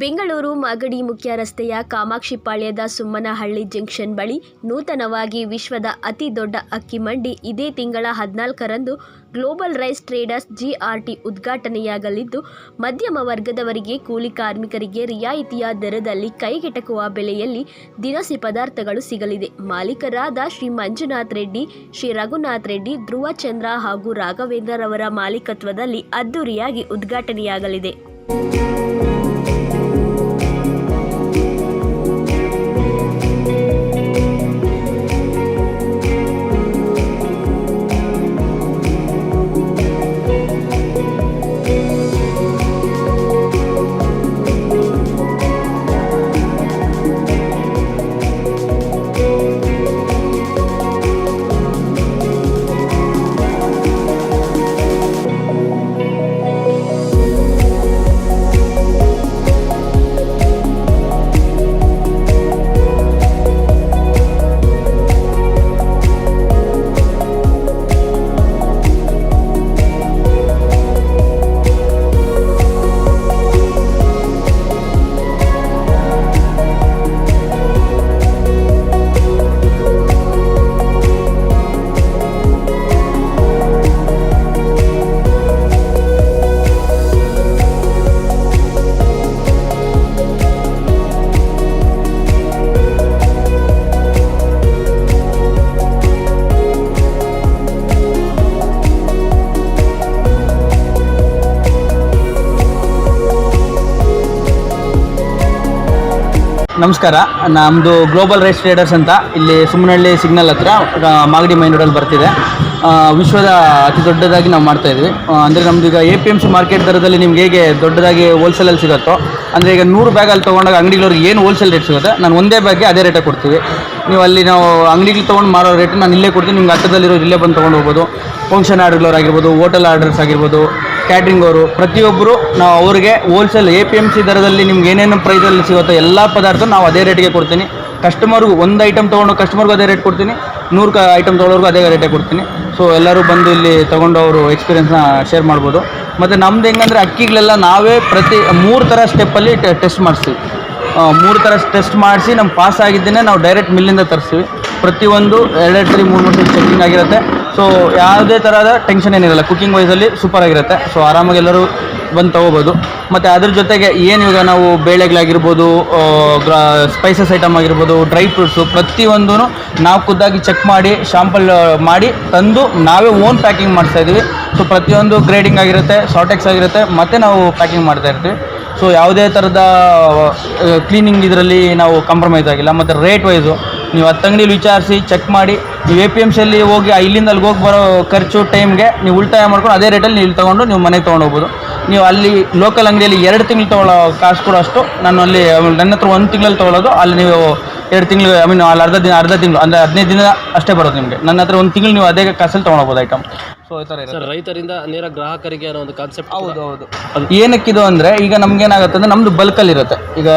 ಬೆಂಗಳೂರು ಮಾಗಡಿ ಮುಖ್ಯ ರಸ್ತೆಯ ಕಾಮಾಕ್ಷಿಪಾಳ್ಯದ ಸುಮ್ಮನಹಳ್ಳಿ ಜಂಕ್ಷನ್ ಬಳಿ ನೂತನವಾಗಿ ವಿಶ್ವದ ಅತಿ ದೊಡ್ಡ ಅಕ್ಕಿ ಮಂಡಿ ಇದೇ ತಿಂಗಳ ಹದಿನಾಲ್ಕರಂದು ಗ್ಲೋಬಲ್ ರೈಸ್ ಟ್ರೇಡರ್ಸ್ ಜಿಆರ್ಟಿ ಉದ್ಘಾಟನೆಯಾಗಲಿದ್ದು, ಮಧ್ಯಮ ವರ್ಗದವರಿಗೆ ಕೂಲಿ ಕಾರ್ಮಿಕರಿಗೆ ರಿಯಾಯಿತಿಯ ದರದಲ್ಲಿ ಕೈಗೆಟಕುವ ಬೆಲೆಯಲ್ಲಿ ದಿನಸಿ ಪದಾರ್ಥಗಳು ಸಿಗಲಿದೆ. ಮಾಲೀಕರಾದ ಶ್ರೀ ಮಂಜುನಾಥ್ ರೆಡ್ಡಿ, ಶ್ರೀ ರಘುನಾಥ್ ರೆಡ್ಡಿ, ಧ್ರುವಚಂದ್ರ ಹಾಗೂ ರಾಘವೇಂದ್ರರವರ ಮಾಲೀಕತ್ವದಲ್ಲಿ ಅದ್ದೂರಿಯಾಗಿ ಉದ್ಘಾಟನೆಯಾಗಲಿದೆ. ನಮಸ್ಕಾರ. ನಮ್ಮದು ಗ್ಲೋಬಲ್ ರೈಸ್ ಟ್ರೇಡರ್ಸ್ ಅಂತ ಇಲ್ಲಿ ಸುಮ್ಮನಹಳ್ಳಿ ಸಿಗ್ನಲ್ ಹತ್ರ ಮಾಗಡಿ ಮೈನ್ ರೋಡಲ್ಲಿ ಬರ್ತಿದೆ. ವಿಶ್ವದ ಅತಿ ದೊಡ್ಡದಾಗಿ ನಾವು ಮಾಡ್ತಾ ಇದ್ವಿ. ಅಂದರೆ ನಮ್ದು ಈಗ A P M C market ದರದಲ್ಲಿ ನಿಮ್ಗೆ ಹೇಗೆ ದೊಡ್ಡದಾಗಿ ಹೋಲ್ಸೇಲಲ್ಲಿ ಸಿಗುತ್ತೋ, ಅಂದರೆ ಈಗ ನೂರು ಬ್ಯಾಗ್ ಅಲ್ಲಿ ತೊಗೊಂಡಾಗ ಅಂಗಡಿಗಳವ್ರಿಗೆ ಏನು ಹೋಲ್ಸೇಲ್ ರೇಟ್ ಸಿಗುತ್ತೆ, ನಾನು ಒಂದೇ ಬ್ಯಾಗ್ಗೆ ಅದೇ ರೇಟಾಗಿ ಕೊಡ್ತೀವಿ. ನೀವು ಅಲ್ಲಿ ನಾವು ಅಂಗಡಿಗಳು ತೊಗೊಂಡು ಮಾರೋ ರೇಟ್ ನಾನು ಇಲ್ಲೇ ಕೊಡ್ತೀನಿ, ನಿಮ್ಗೆ ಹತ್ತದಲ್ಲಿರೋ ಇಲ್ಲೇ ಬಂದು ತೊಗೊಂಡು ಹೋಗ್ಬೋದು. ಫಂಕ್ಷನ್ ಆರ್ಡರ್ಗಳವ್ರು ಆಗಿರ್ಬೋದು ಹೋಟೆಲ್ ಆರ್ಡರ್ಸ್ ಆಗಿರ್ಬೋದು ಕ್ಯಾಟ್ರಿಂಗ್ ಅವರು, ಪ್ರತಿಯೊಬ್ಬರು ನಾವು ಅವ್ರಿಗೆ wholesale A P M C ದರದಲ್ಲಿ ನಿಮ್ಗೆ ಏನೇನು ಪ್ರೈಸಲ್ಲಿ ಸಿಗುತ್ತೋ ಎಲ್ಲ ಪದಾರ್ಥ ನಾವು ಅದೇ ರೇಟಿಗೆ ಕೊಡ್ತೀನಿ. ಕಸ್ಟಮರ್ಗೂ ಒಂದು ಐಟಮ್ ತೊಗೊಂಡು ಕಸ್ಟಮರ್ಗೂ ಅದೇ ರೇಟ್ ಕೊಡ್ತೀನಿ. ನೂರು ಕ ಐಟಮ್ ತೊಗೊಳೋರ್ಗೂ ಅದೇ ರೇಟೇ ಕೊಡ್ತೀನಿ. ಸೊ ಎಲ್ಲರೂ ಬಂದು ಇಲ್ಲಿ ತೊಗೊಂಡು ಅವರು ಎಕ್ಸ್ಪೀರಿಯೆನ್ಸ್ನ ಶೇರ್ ಮಾಡ್ಬೋದು. ಮತ್ತು ನಮ್ದು ಹೆಂಗಂದರೆ ಅಕ್ಕಿಗಳೆಲ್ಲ ನಾವೇ ಪ್ರತಿ ಮೂರು ಥರ ಸ್ಟೆಪ್ಪಲ್ಲಿ ಟೆಸ್ಟ್ ಮಾಡಿಸ್ತೀವಿ ಮೂರು ಥರ ಟೆಸ್ಟ್ ಮಾಡಿಸಿ ನಮ್ಮ ಪಾಸ್ ಆಗಿದ್ದೇನೆ ನಾವು ಡೈರೆಕ್ಟ್ ಮಿಲ್ಲಿಂದ ತರಿಸ್ತೀವಿ ಪ್ರತಿಯೊಂದು ಎರಡೆರಡು ಸರಿ ಮೂರು ಮೂರು ಸರಿ ಚೆಕಿಂಗ್ ಆಗಿರುತ್ತೆ. ಸೊ ಯಾವುದೇ ಥರದ ಟೆನ್ಷನ್ ಏನಿರಲ್ಲ. ಕುಕ್ಕಿಂಗ್ ವೈಸಲ್ಲಿ ಸೂಪರ್ ಆಗಿರುತ್ತೆ. ಸೊ ಆರಾಮಾಗಿ ಎಲ್ಲರೂ ಬಂದು ತೊಗೋಬೋದು. ಮತ್ತು ಅದ್ರ ಜೊತೆಗೆ ಏನು ಇವಾಗ ನಾವು ಬೇಳೆಗಳಾಗಿರ್ಬೋದು ಸ್ಪೈಸಸ್ ಐಟಮ್ ಆಗಿರ್ಬೋದು ಡ್ರೈ ಫ್ರೂಟ್ಸು ಪ್ರತಿಯೊಂದೂ ನಾವು ಖುದ್ದಾಗಿ ಚೆಕ್ ಮಾಡಿ ಶಾಂಪಲ್ ಮಾಡಿ ತಂದು ನಾವೇ ಓನ್ ಪ್ಯಾಕಿಂಗ್ ಮಾಡ್ತಾ ಇದ್ದೀವಿ ಸೊ ಪ್ರತಿಯೊಂದು ಗ್ರೇಡಿಂಗ್ ಆಗಿರುತ್ತೆ ಶಾರ್ಟೆಕ್ಸ್ ಆಗಿರುತ್ತೆ, ಮತ್ತು ನಾವು ಪ್ಯಾಕಿಂಗ್ ಮಾಡ್ತಾ ಇರ್ತೀವಿ. ಸೊ ಯಾವುದೇ ಥರದ ಕ್ಲೀನಿಂಗ್ ಇದರಲ್ಲಿ ನಾವು ಕಾಂಪ್ರಮೈಸ್ ಆಗಿಲ್ಲ. ಮತ್ತು ರೇಟ್ ವೈಸು ನೀವು ಹತ್ತು ಅಂಗಡಿಲಿ ವಿಚಾರಿಸಿ ಚೆಕ್ ಮಾಡಿ ನೀವು ಎ ಪಿ ಎಂ ಸಿಯಲ್ಲಿ ಹೋಗಿ ಇಲ್ಲಿಂದ ಅಲ್ಲಿಗೆ ಹೋಗಿ ಬರೋ ಖರ್ಚು ಟೈಮ್ಗೆ ನೀವು ಉಳಿತಾಯ ಮಾಡ್ಕೊಂಡು ಅದೇ ರೇಟಲ್ಲಿ ನೀವು ಇಲ್ಲಿ ತೊಗೊಂಡು ನೀವು ಮನೆಗೆ ತೊಗೊಂಡು ಹೋಗ್ಬೋದು. ನೀವು ಅಲ್ಲಿ ಲೋಕಲ್ ಅಂಗಡಿಯಲ್ಲಿ ಎರಡು ತಿಂಗಳು ತೊಗೊಳ್ಳೋ ಕಾಸು ಕೂಡ ಅಷ್ಟು. ನಾನು ಅಲ್ಲಿ ನನ್ನ ಹತ್ರ ಒಂದು ತಿಂಗಳಲ್ಲಿ ತೊಗೊಳ್ಳೋದು ಅಲ್ಲಿ ನೀವು ಎರಡು ತಿಂಗಳು ಐ ಮೀನ್ ಅಲ್ಲಿ ಅರ್ಧ ದಿನ ಅರ್ಧ ತಿಂಗಳು ಅಂದರೆ ಹದಿನೈದು ದಿನ ಅಷ್ಟೇ ಬರೋದು ನಿಮಗೆ. ನನ್ನ ಹತ್ರ ಒಂದು ತಿಂಗಳು ನೀವು ಅದೇ ಕಾಸಲ್ಲಿ ತೊಗೊಳ್ಬೋದು ಐಟಮ್ ಸೊ ಈ ಥರ ಸರ್ ರೈತರಿಂದ ನೇರ ಗ್ರಾಹಕರಿಗೆ ಅನ್ನೋ ಒಂದು ಕಾನ್ಸೆಪ್ಟ್ ಹೌದು ಹೌದು ಏನಕ್ಕಿದು ಅಂದರೆ ಈಗ ನಮ್ಗೆ ಏನಾಗುತ್ತೆ ಅಂದರೆ ನಮ್ಮದು ಬಲ್ಕಲ್ಲಿರುತ್ತೆ ಈಗ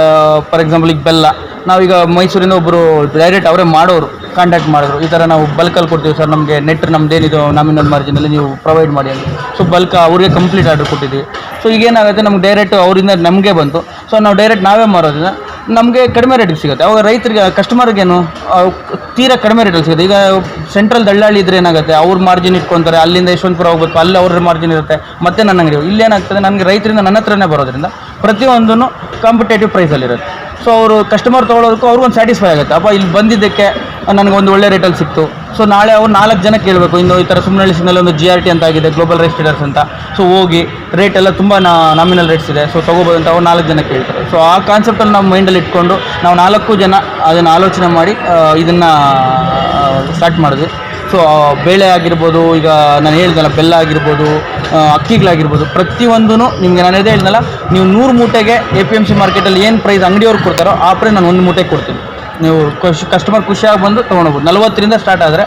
ಫಾರ್ ಎಕ್ಸಾಂಪಲ್ ಈಗ ಬೆಲ್ಲ. ನಾವೀಗ ಮೈಸೂರಿಂದ ಒಬ್ಬರು ಡೈರೆಕ್ಟ್ ಅವರೇ ಮಾಡೋರು. ಕಾಂಟ್ಯಾಕ್ಟ್ ಮಾಡಿದ್ರು. ಈ ಥರ ನಾವು ಬಲ್ಕಲ್ಲಿ ಕೊಡ್ತೀವಿ ಸರ್. ನಮಗೆ ನೆಟ್ ನಮ್ದೇನಿದು ನಾಮಿನಲ್ ಮಾರ್ಜಿನಲ್ಲಿ ನೀವು ಪ್ರೊವೈಡ್ ಮಾಡಿ ಅಂತ. ಸೊ ಬಲ್ಕ್ ಅವ್ರಿಗೆ ಕಂಪ್ಲೀಟ್ ಆರ್ಡರ್ ಕೊಟ್ಟಿದ್ದೀವಿ. ಸೊ ಈಗ ಏನಾಗುತ್ತೆ? ನಮ್ಗೆ ಡೈರೆಕ್ಟ್ ಅವರಿಂದ ನಮಗೆ ಬಂತು. ಸೊ ನಾವು ಡೈರೆಕ್ಟ್ ನಾವೇ ಮಾರೋದ್ರಿಂದ ನಮಗೆ ಕಡಿಮೆ ರೇಟಿಗೆ ಸಿಗುತ್ತೆ. ಅವಾಗ ರೈತರಿಗೆ ಕಸ್ಟಮರ್ಗೇನು ತೀರಾ ಕಡಿಮೆ ರೇಟಲ್ಲಿ ಸಿಗುತ್ತೆ. ಈಗ ಸೆಂಟ್ರಲ್ ದಳ್ಳಾಳಿ ಇದ್ರೆ ಏನಾಗುತ್ತೆ? ಅವ್ರ ಮಾರ್ಜಿನ್ ಇಟ್ಕೊತಾರೆ. ಅಲ್ಲಿಂದ ಯಶವಂತಪುರ ಹೋಗ್ಬೇಕು. ಅಲ್ಲಿ ಅವ್ರ ಮಾರ್ಜಿನ್ ಇರುತ್ತೆ. ಮತ್ತೆ ನನ್ನ ಅಂಗಡಿ. ಇಲ್ಲೇನಾಗ್ತದೆ ನನಗೆ ರೈತರಿಂದ ನನ್ನ ಹತ್ರನೇ ಬರೋದ್ರಿಂದ ಪ್ರತಿಯೊಂದೂ ಕಾಂಪಿಟೇಟಿವ್ ಪ್ರೈಸಲ್ಲಿರುತ್ತೆ ಸೊ ಅವರು ಕಸ್ಟಮರ್ ತೊಗೊಳೋದಕ್ಕೂ ಅವ್ರಿಗೊಂದು ಸ್ಯಾಟಿಸ್ಫೈ ಆಗುತ್ತೆ. ಅಪ್ಪ, ಇಲ್ಲಿ ಬಂದಿದ್ದಕ್ಕೆ ನನಗೆ ಒಂದು ಒಳ್ಳೆ ರೇಟಲ್ಲಿ ಸಿಕ್ತು. ಸೊ ನಾಳೆ ಅವ್ರು ನಾಲ್ಕು ಜನ ಕೇಳಬೇಕು. ಇನ್ನು ಈ ಥರ ಸುಮ್ಮನೆ ಸಿಗ್ನಲ್ ಒಂದು ಜಿ ಆರ್ ಟಿ ಅಂತ ಆಗಿದೆ ಗ್ಲೋಬಲ್ ರೈಸ್ ಟ್ರೇಡರ್ಸ್ ಅಂತ. ಸೊ ಹೋಗಿ ರೇಟ್ ಎಲ್ಲ ತುಂಬ ನಾಮಿನಲ್ ರೇಟ್ಸ್ ಇದೆ. ಸೊ ತೊಗೋಬೋದು ಅಂತ ಅವ್ರು ನಾಲ್ಕು ಜನ ಕೇಳ್ತಾರೆ. ಸೊ ಆ ಕಾನ್ಸೆಪ್ಟನ್ನು ನಾವು ಮೈಂಡಲ್ಲಿ ಇಟ್ಕೊಂಡು ನಾವು ನಾಲ್ಕು ಜನ ಅದನ್ನು ಆಲೋಚನೆ ಮಾಡಿ ಇದನ್ನು ಸ್ಟಾರ್ಟ್ ಮಾಡಿದ್ವಿ ಸೊ ಬೇಳೆ ಆಗಿರ್ಬೋದು, ಈಗ ನಾನು ಹೇಳ್ದಲ್ಲ, ಬೆಲ್ಲ ಆಗಿರ್ಬೋದು ಅಕ್ಕಿಗಳಾಗಿರ್ಬೋದು ಪ್ರತಿಯೊಂದೂ ನಿಮಗೆ ನಾನು ಅದೇ ಹೇಳ್ದಲ್ಲ, ನೀವು ನೂರು ಮೂಟೆಗೆ ಎ ಪಿ ಎಂ ಸಿ ಮಾರ್ಕೆಟಲ್ಲಿ ಏನು ಪ್ರೈಸ್ ಅಂಗಡಿಯವ್ರು ಕೊಡ್ತಾರೋ ಆ ಪ್ರೈಸ್ ನಾನು ಒಂದು ಮೂಟೆಗೆ ಕೊಡ್ತೀನಿ. ನೀವು ಖುಷಿ ಕಸ್ಟಮರ್ ಖುಷಿಯಾಗಿ ಬಂದು ತೊಗೊಂಡೋಗ್ಬೋದು ನಲ್ವತ್ತರಿಂದ ಸ್ಟಾರ್ಟ್ ಆದರೆ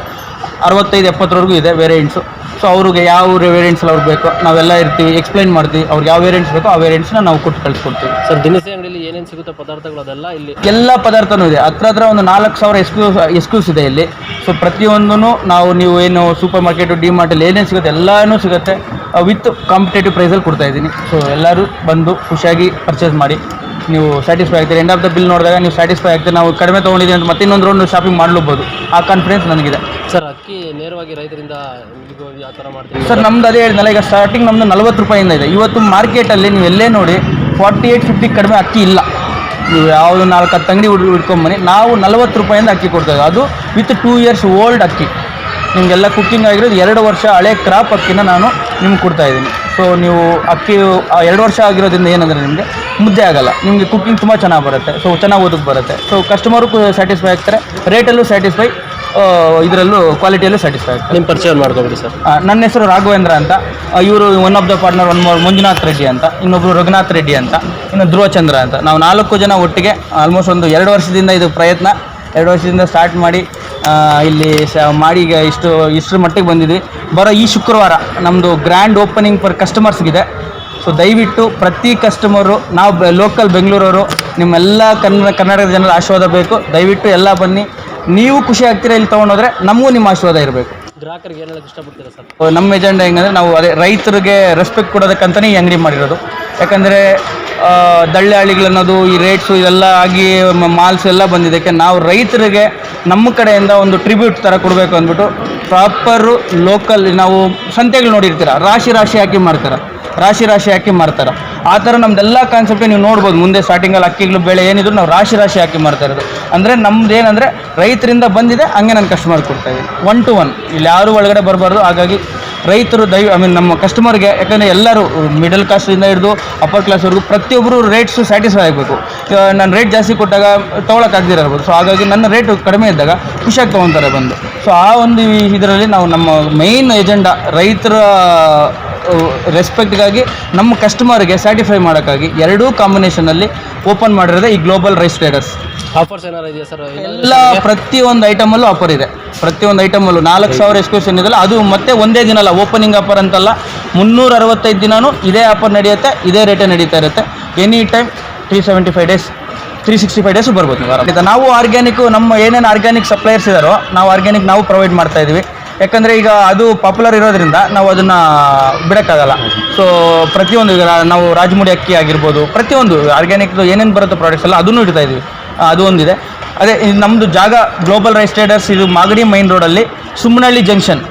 ಅರವತ್ತೈದು ಎಪ್ಪತ್ತರವರೆಗೂ ಇದೆ ವೇರಿಯಂಟ್ಸು ಸೊ ಅವ್ರಿಗೆ ಯಾವ ವೇರಿಯಂಟ್ಸ್ ಅವ್ರಿಗೆ ಬೇಕೋ ನಾವೆಲ್ಲ ಇರ್ತೀವಿ ಎಕ್ಸ್ಪ್ಲೈನ್ ಮಾಡ್ತೀವಿ. ಅವ್ರಿಗೆ ಯಾವ ವೇರಿಯಂಟ್ಸ್ ಬೇಕೋ ಆ ವೇರಿಯಂಟ್ಸ್ನ ನಾವು ಕೊಟ್ಟು ಕಳಿಸ್ಕೊಡ್ತೀವಿ. ಸರ್ ದಿನಸಿ ಅಂಗಡಿಯಲ್ಲಿ ಏನೇನು ಸಿಗುತ್ತೆ ಪದಾರ್ಥಗಳು ಅದೆಲ್ಲ ಇಲ್ಲಿ? ಎಲ್ಲ ಪದಾರ್ಥನೂ ಇದೆ. ಹತ್ರ ಹತ್ರ ಒಂದು ನಾಲ್ಕು ಸಾವಿರ ಎಸ್ಕ್ಯೂಸ್ ಎಸ್ಕ್ಯೂಸ್ ಇದೆ ಇಲ್ಲಿ. ಸೊ ಪ್ರತಿಯೊಂದೂ ನಾವು ನೀವು ಏನು ಸೂಪರ್ ಮಾರ್ಕೆಟು ಡಿ ಮಾರ್ಟಲ್ಲಿ ಏನೇನು ಸಿಗುತ್ತೆ ಎಲ್ಲನೂ ಸಿಗುತ್ತೆ. ವಿತ್ ಕಾಂಪಿಟೇಟಿವ್ ಪ್ರೈಸಲ್ಲಿ ಕೊಡ್ತಾ ಇದ್ದೀನಿ. ಸೊ ಎಲ್ಲರೂ ಬಂದು ಖುಷಿಯಾಗಿ ಪರ್ಚೇಸ್ ಮಾಡಿ. ನೀವು ಸ್ಯಾಟಿಸ್ಫೈ ಆಗ್ತೀರಿ? ಎಂಡ್ ಆಫ್ ದ ಬಿಲ್ ನೋಡಿದಾಗ ನೀವು ಸ್ಯಾಟಿಸ್ಫೈ ಆಗ್ತೀರಿ? ನಾವು ಕಡಿಮೆ ತೊಗೊಂಡಿದ್ದೀವಿ ಅಂತ ಮತ್ತೆ ಇನ್ನೊಂದು ರೌಂಡ್ ಶಾಪಿಂಗ್ ಮಾಡಲೂಬೋದು. ಆ ಕಾನ್ಫಿಡೆನ್ಸ್ ನನಗಿದೆ. ಸರ್ ಅಕ್ಕಿ ನೇರವಾಗಿ ರೈತರಿಂದ ನಿಮಗೂ ಯಾವ ಥರ ಮಾಡ್ತೀವಿ ಸರ್ ನಮ್ದು ಅದೇ ಹೇಳಿದ್ನಲ್ಲ ಈಗ ಸ್ಟಾರ್ಟಿಂಗ್ ನಮ್ಮದು ನಲ್ವತ್ತು ರೂಪಾಯಿಂದ ಇದೆ. ಇವತ್ತು ಮಾರ್ಕೆಟಲ್ಲಿ ನೀವು ಎಲ್ಲೇ ನೋಡಿ ಫಾರ್ಟಿ ಏಯ್ಟ್ ಫಿಫ್ಟಿ ಕಡಿಮೆ ಅಕ್ಕಿ ಇಲ್ಲ. ನೀವು ಯಾವುದು ನಾಲ್ಕು ಹತ್ತು ಅಂಗಡಿ ಹುಡ್ ಹುಡ್ಕೊಂಬನ್ನಿ ನಾವು ನಲ್ವತ್ತು ರೂಪಾಯಿಂದ ಅಕ್ಕಿ ಕೊಡ್ತೇವೆ. ಅದು ವಿತ್ ಟೂ ಇಯರ್ಸ್ ಓಲ್ಡ್ ಅಕ್ಕಿ. ನಿಮಗೆಲ್ಲ ಕುಕ್ಕಿಂಗ್ ಆಗಿರೋದು ಎರಡು ವರ್ಷ ಹಳೆ ಕ್ರಾಪ್ ಅಕ್ಕಿನ ನಾನು ನಿಮ್ಗೆ ಕೊಡ್ತಾ ಇದ್ದೀನಿ. ಸೊ ನೀವು ಅಕ್ಕಿ ಎರಡು ವರ್ಷ ಆಗಿರೋದ್ರಿಂದ ಏನಂದರೆ ನಿಮಗೆ ಮುದ್ದೆ ಆಗಲ್ಲ. ನಿಮಗೆ ಕುಕ್ಕಿಂಗ್ ತುಂಬ ಚೆನ್ನಾಗಿ ಬರುತ್ತೆ. ಸೊ ಚೆನ್ನಾಗಿ ಓದಕ್ಕೆ ಬರುತ್ತೆ. ಸೊ ಕಸ್ಟಮರು ಸ್ಯಾಟಿಸ್ಫೈ ಆಗ್ತಾರೆ. ರೇಟಲ್ಲೂ ಸ್ಯಾಟಿಸ್ಫೈ ಇದರಲ್ಲೂ ಕ್ವಾಲಿಟಿಯಲ್ಲೂ ಸ್ಯಾಟಿಸ್ಫೈ ಆಗ್ತದೆ ನಿಮ್ಮ ಪರಿಚಯ ಮಾಡ್ಕೊಬಿಡಿ ಸರ್. ನನ್ನ ಹೆಸರು ರಾಘವೇಂದ್ರ ಅಂತ. ಇವರು one of the partner one Manjunath Reddy ಅಂತ. ಇನ್ನೊಬ್ಬರು ರಘುನಾಥ್ ರೆಡ್ಡಿ ಅಂತ. ಇನ್ನು ಧ್ರುವಚಂದ್ರ ಅಂತ. ನಾವು ನಾಲ್ಕು ಜನ ಒಟ್ಟಿಗೆ ಆಲ್ಮೋಸ್ಟ್ ಒಂದು ಎರಡು ವರ್ಷದಿಂದ ಇದು ಪ್ರಯತ್ನ. ಎರಡು ವರ್ಷದಿಂದ ಸ್ಟಾರ್ಟ್ ಮಾಡಿ ಇಲ್ಲಿ ಸ ಮಾಡಿ ಈಗ ಇಷ್ಟು ಇಷ್ಟರ ಮಟ್ಟಿಗೆ ಬಂದಿದ್ವಿ. ಬರೋ ಈ ಶುಕ್ರವಾರ ನಮ್ಮದು ಗ್ರ್ಯಾಂಡ್ ಓಪನಿಂಗ್ ಫರ್ ಕಸ್ಟಮರ್ಸ್ಗಿದೆ ಸೊ ದಯವಿಟ್ಟು ಪ್ರತಿ ಕಸ್ಟಮರು ನಾವು ಲೋಕಲ್ ಬೆಂಗಳೂರವರು ನಿಮ್ಮೆಲ್ಲ ಕನ್ನಡ ಕರ್ನಾಟಕದ ಜನರ ಆಶೀರ್ವಾದ ಬೇಕು. ದಯವಿಟ್ಟು ಎಲ್ಲ ಬನ್ನಿ. ನೀವು ಖುಷಿ ಆಗ್ತೀರಾ ಇಲ್ಲಿ ತೊಗೊಂಡೋದ್ರೆ ನಮಗೂ ನಿಮ್ಮ ಆಶೀರ್ವಾದ ಇರಬೇಕು. ಗ್ರಾಹಕರಿಗೆ ಏನೆಲ್ಲ ಇಷ್ಟಪಡ್ತೀರಾ ಸರ್? ನಮ್ಮ ಎಜೆಂಡಾ ಹೆಂಗಂದ್ರೆ ನಾವು ಅದೇ ರೈತರಿಗೆ ರೆಸ್ಪೆಕ್ಟ್ ಕೊಡೋದಕ್ಕಂತಲೇ ಈ ಅಂಗಡಿ ಮಾಡಿರೋದು. ಯಾಕಂದರೆ ದಳ್ಳಾಳಿಗಳನ್ನೋದು ಈ ರೇಟ್ಸು ಇದೆಲ್ಲ ಆಗಿ ಮಾಲ್ಸ್ ಎಲ್ಲ ಬಂದಿದ್ದಕ್ಕೆ ನಾವು ರೈತರಿಗೆ ನಮ್ಮ ಕಡೆಯಿಂದ ಒಂದು ಟ್ರಿಬ್ಯೂಟ್ ಥರ ಕೊಡಬೇಕು ಅಂದ್ಬಿಟ್ಟು ಪ್ರಾಪರು ಲೋಕಲ್ ನಾವು ಸಂತೆಗಳು ನೋಡಿರ್ತೀರ ರಾಶಿ ರಾಶಿ ಹಾಕಿ ಮಾಡ್ತಾರೆ. ರಾಶಿ ರಾಶಿ ಹಾಕಿ ಮಾರ್ತಾರೆ. ಆ ಥರ ನಮ್ದೆಲ್ಲ ಕಾನ್ಸೆಪ್ಟ್ ನೀವು ನೋಡ್ಬೋದು. ಮುಂದೆ ಸ್ಟಾರ್ಟಿಂಗಲ್ಲಿ ಅಕ್ಕಿಗಳು ಬೆಳೆ ಏನಿದ್ರು ನಾವು ರಾಶಿ ರಾಶಿ ಹಾಕಿ ಮಾರ್ತಾ ಇರೋದು. ಅಂದರೆ ನಮ್ದು ಏನಂದರೆ ರೈತರಿಂದ ಬಂದಿದೆ, ಹಂಗೆ ನಾನು ಕಸ್ಟಮರ್ ಕೊಡ್ತಾ ಇದ್ದೀನಿ. ಒನ್ ಟು ಒನ್ ಇಲ್ಲಿ ಯಾರು ಒಳಗಡೆ ಬರಬಾರ್ದು. ಹಾಗಾಗಿ ರೈತರು ದಯ ಐ ಮೀನ್ ನಮ್ಮ ಕಸ್ಟಮರ್ಗೆ ಯಾಕಂದರೆ ಎಲ್ಲರೂ ಮಿಡಲ್ ಕ್ಲಾಸಿಂದ ಹಿಡಿದು ಅಪ್ಪರ್ ಕ್ಲಾಸ್ವರೆಗೂ ಪ್ರತಿಯೊಬ್ಬರು ರೇಟ್ಸು ಸ್ಯಾಟಿಸ್ಫೈ ಆಗಬೇಕು. ನಾನು ರೇಟ್ ಜಾಸ್ತಿ ಕೊಟ್ಟಾಗ ತೊಗೊಳಕ್ಕಾಗದಿರಬಹುದು ಸೊ ಹಾಗಾಗಿ ನನ್ನ ರೇಟ್ ಕಡಿಮೆ ಇದ್ದಾಗ ಖುಷಿಯಾಗಿ ತೊಗೊತಾರೆ ಬಂದು. ಸೊ ಆ ಒಂದು ಇದರಲ್ಲಿ ನಾವು ನಮ್ಮ ಮೈನ್ ಎಜೆಂಡಾ ರೈತರ ರೆಸ್ಪೆಕ್ಟ್ಗಾಗಿ ನಮ್ಮ ಕಸ್ಟಮರ್ಗೆ ಸ್ಯಾಟಿಸ್ಫೈ ಮಾಡೋಕ್ಕಾಗಿ ಎರಡೂ ಕಾಂಬಿನೇಷನಲ್ಲಿ ಓಪನ್ ಮಾಡಿರೋದೇ ಈ ಗ್ಲೋಬಲ್ ರೈಸ್ ಟ್ರೇಡರ್ಸ್ ಆಫರ್ಸ್ ಏನಾರು ಇದೆಯಾ ಸರ್ ಎಲ್ಲ ಪ್ರತಿಯೊಂದು ಐಟಮಲ್ಲೂ ಆಫರ್ ಇದೆ. ಪ್ರತಿಯೊಂದು ಐಟಮಲ್ಲೂ ನಾಲ್ಕು ಸಾವಿರ ಎಕ್ಸ್ಕ್ಯೂಷನ್ ಇದೆಲ್ಲ ಅದು ಮತ್ತೆ ಒಂದೇ ದಿನ ಅಲ್ಲ ಓಪನಿಂಗ್ ಆಫರ್ ಅಂತಲ್ಲ ಮುನ್ನೂರ ಅರವತ್ತೈದು ದಿನವೂ ಇದೇ ಆಫರ್ ನಡೆಯುತ್ತೆ ಇದೇ ರೇಟೇ ನಡೀತಾ ಇರುತ್ತೆ. Any time three seventy five days three sixty five days ಬರ್ಬೋದು ನೀವು ನಾವು ಆರ್ಗ್ಯಾನಿಕ್ ನಮ್ಮ ಏನೇನು ಆರ್ಗ್ಯಾನಿಕ್ ಸಪ್ಲೈಯರ್ಸ್ ಇದ್ದಾರೋ ನಾವು ಆರ್ಗ್ಯಾನಿಕ್ ನಾವು ಪ್ರೊವೈಡ್ ಮಾಡ್ತಾ ಇದ್ದೀವಿ ಯಾಕಂದರೆ ಈಗ ಅದು ಪಾಪ್ಯುಲರ್ ಇರೋದ್ರಿಂದ ನಾವು ಅದನ್ನು ಬಿಡೋಕ್ಕಾಗಲ್ಲ. ಸೊ ಪ್ರತಿಯೊಂದು ಈಗ ನಾವು ರಾಜಮುಡಿ ಅಕ್ಕಿ ಆಗಿರ್ಬೋದು, ಪ್ರತಿಯೊಂದು ಆರ್ಗ್ಯಾನಿಕ್ದು ಏನೇನು ಬರುತ್ತೋ ಪ್ರಾಡಕ್ಟ್ಸ್ ಎಲ್ಲ ಅದನ್ನು ಇಡ್ತಾ ಇದ್ದೀವಿ ಅದು ಒಂದಿದೆ. ಅದೇ ನಮ್ಮದು ಜಾಗ ಗ್ಲೋಬಲ್ ರೈಸ್ ಟ್ರೇಡರ್ಸ್ ಇದು ಮಾಗಡಿ ಮೈನ್ ರೋಡಲ್ಲಿ ಸುಮ್ಮನಹಳ್ಳಿ ಜಂಕ್ಷನ್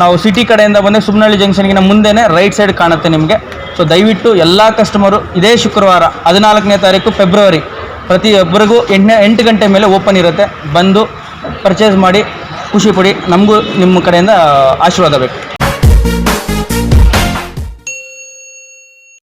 ನಾವು ಸಿಟಿ ಕಡೆಯಿಂದ ಬಂದರೆ ಸುಮ್ಮನಹಳ್ಳಿ ಜಂಕ್ಷನ್ಗಿನ ಮುಂದೆನೇ ರೈಟ್ ಸೈಡ್ ಕಾಣುತ್ತೆ ನಿಮಗೆ. ಸೊ ದಯವಿಟ್ಟು ಎಲ್ಲ ಕಸ್ಟಮರು ಇದೇ ಶುಕ್ರವಾರ ಹದಿನಾಲ್ಕನೇ ತಾರೀಕು ಫೆಬ್ರವರಿ ಪ್ರತಿಯೊಬ್ಬರಿಗೂ ಎಂಟನೇ, ಎಂಟು ಗಂಟೆ ಮೇಲೆ ಓಪನ್ ಇರುತ್ತೆ. ಬಂದು ಪರ್ಚೇಸ್ ಮಾಡಿ ಖುಷಿ ಪಡಿ ನಮಗೂ ನಿಮ್ಮ ಕಡೆಯಿಂದ ಆಶೀರ್ವಾದ ಬೇಕು.